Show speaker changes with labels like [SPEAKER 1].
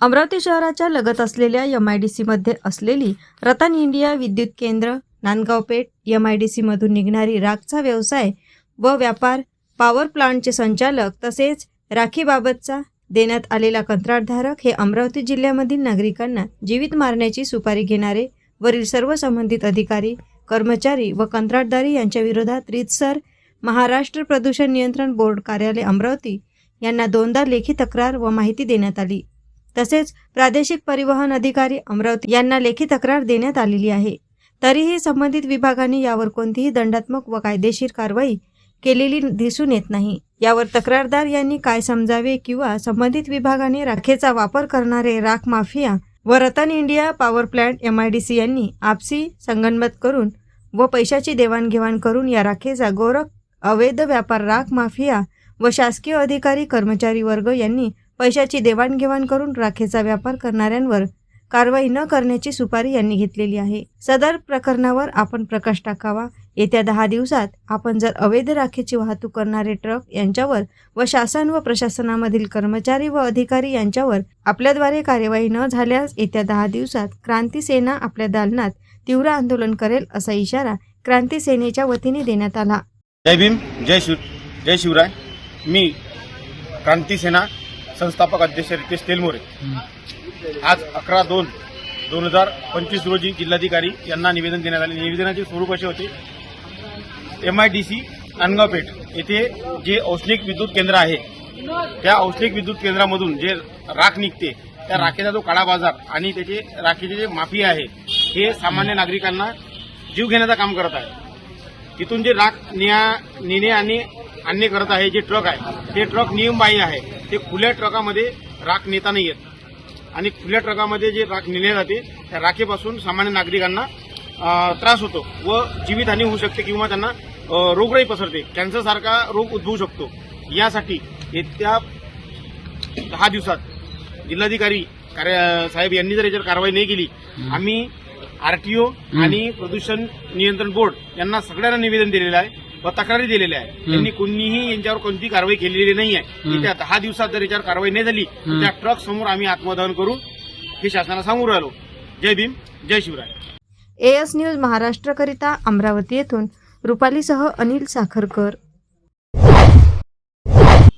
[SPEAKER 1] अमरावती शहराच्या लगत असलेल्या एम आय डी सीमध्ये असलेली रतन इंडिया विद्युत केंद्र नांदगावपेठ एम आय डी सीमधून निघणारी राखचा व्यवसाय व व्यापार पॉवर प्लांटचे संचालक तसेच राखीबाबतचा देण्यात आलेला कंत्राटधारक हे अमरावती जिल्ह्यामधील नागरिकांना जीवित मारण्याची सुपारी घेणारे वरील सर्व संबंधित अधिकारी कर्मचारी व कंत्राटदारी यांच्या विरोधात रीतसर महाराष्ट्र प्रदूषण नियंत्रण बोर्ड कार्यालय अमरावती यांना दोनदा लेखी तक्रार व माहिती देण्यात आली. तसेच प्रादेशिक परिवहन अधिकारी अमरावती यांना लेखी तक्रार देण्यात आलेली आहे. तरीही संबंधित विभागाने यावर कोणतीही दंडात्मक व कायदेशीर कारवाई केलेली दिसून येत नाही. यावर तक्रारदार यांनी काय समजावे किंवा संबंधित विभागाने राखेचा वापर करणारे राख माफिया व Ratan India power plant M I D C यांनी आपसी संगनमत करून व पैशाची देवाणघेवाण करून या राखेचा गोरख अवैध व्यापार राख माफिया व शासकीय अधिकारी कर्मचारी वर्ग यांनी पैशाची देवाणघेवाण करून राखेचा व्यापार करणाऱ्यांवर कारवाई न करण्याची सुपारी यांनी घेतलेली आहे. सदर प्रकरणावर आपण प्रकाश टाकावा. येत्या दहा दिवसात आपण जर अवैध राखेची वाहतूक करणारे ट्रक यांच्यावर व शासन व प्रशासनामधील कर्मचारी व अधिकारी यांच्यावर आपल्याद्वारे कार्यवाही न झाल्यास येत्या दहा दिवसात क्रांती सेना आपल्या दालनात तीव्र आंदोलन करेल असा इशारा क्रांती सेनेच्या वतीने देण्यात आला.
[SPEAKER 2] जय भीम जय शिव जय शिवराय. मी क्रांती सेना संस्थापक अध्यक्ष रितेश तेलमोरे. आज अकरा दोन दोन हजार पंचवीस रोजी जिल्हाधिकारी यांना निवेदन देण्यात आले. निवेदनाचे स्वरूप असे होते. M I D C Nandgaonpeth येथे जे औष्णिक विद्युत केंद्र आहे त्या औष्णिक विद्युत केंद्रामधून जे राख निघते त्या राखेचा जो काळा बाजार आणि त्याचे राखेचे जे माफी आहे हे सामान्य नागरिकांना जीव घेण्याचं काम करत आहे. तिथून जे राख निया नेणे आणि आणणे करत आहे जे ट्रक आहे ते ट्रक नियमबाह्य आहे. ते खुल्या ट्रकामध्ये राख नेता नाही येत. आणि खुल्या ट्रकामध्ये जे राख नेले जाते त्या राखेपासून सामान्य नागरिकांना त्रास होतो व जीवितहानी होऊ शकते किंवा त्यांना रोगराई पसरते. कॅन्सरसारखा रोग उद्भवू शकतो. यासाठी येत्या दहा दिवसात जिल्हाधिकारी कार्य साहेब यांनी जर याच्यावर कारवाई नाही केली आम्ही आरटीओ आणि प्रदूषण नियंत्रण बोर्ड यांना सगळ्यांना निवेदन दिलेलं आहे. व तक्रारी दिलेल्या आहे त्यांनी कोणीही यांच्यावर कोणती कारवाई केलेली नाही आहे. येत्या दहा दिवसात जर याच्यावर कारवाई नाही झाली तर त्या ट्रक समोर आम्ही आत्मदहन करू हे शासनाला सांगून राहिलो. जय भीम जय शिवराय.
[SPEAKER 1] एएस न्यूज महाराष्ट्रकरिता अमरावती येथून. रुपालीसह अनिल साखरकर.